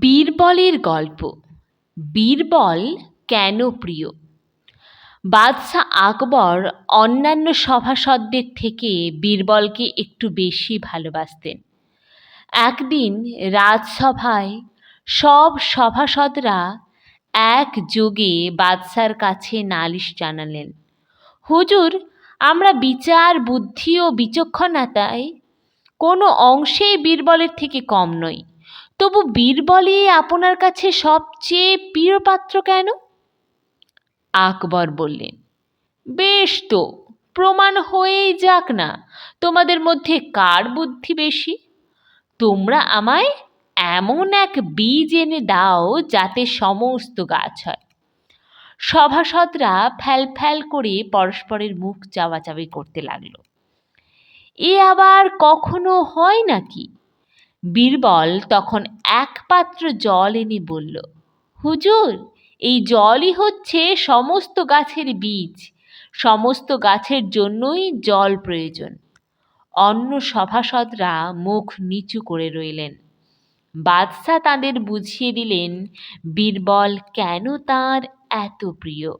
বীরবলের গল্প। বীরবল কেন প্রিয়? বাদশাহ আকবর অন্যান্য সভাসদদের থেকে বীরবলকে একটু বেশি ভালোবাসতেন। একদিন রাজসভায় সব সভাসদরা একযোগে বাদশার কাছে নালিশ জানালেন, হুজুর, আমরা বিচার, বুদ্ধি ও বিচক্ষণতায় কোনো অংশেই বীরবলের থেকে কম নই। তবু বীরবলই আপনার কাছে সবচেয়ে প্রিয় পাত্র কেন? আকবর বললেন, বেশ তো, প্রমাণ হয়েই যাক না, তোমাদের মধ্যে কার বুদ্ধি বেশি? তোমরা আমায় এমন এক বীজ এনে দাও যাতে সমস্ত গাছ হয়। সভাসদরা ফ্যাল ফ্যাল করে পরস্পরের মুখ চাওয়াচাওয়ি করতে লাগল। এ আবার কখনো হয় নাকি? বীরবল তখন এক পাত্র জল এনে বলল, হুজুর, এই জলই হচ্ছে সমস্ত গাছের বীজ। সমস্ত গাছের জন্যই জল প্রয়োজন অন্য সভাসদরা মুখ নিচু করে রইলেন। বাদশাহ তাঁদের বুঝিয়ে দিলেন, বীরবল কেন তার এত প্রিয়?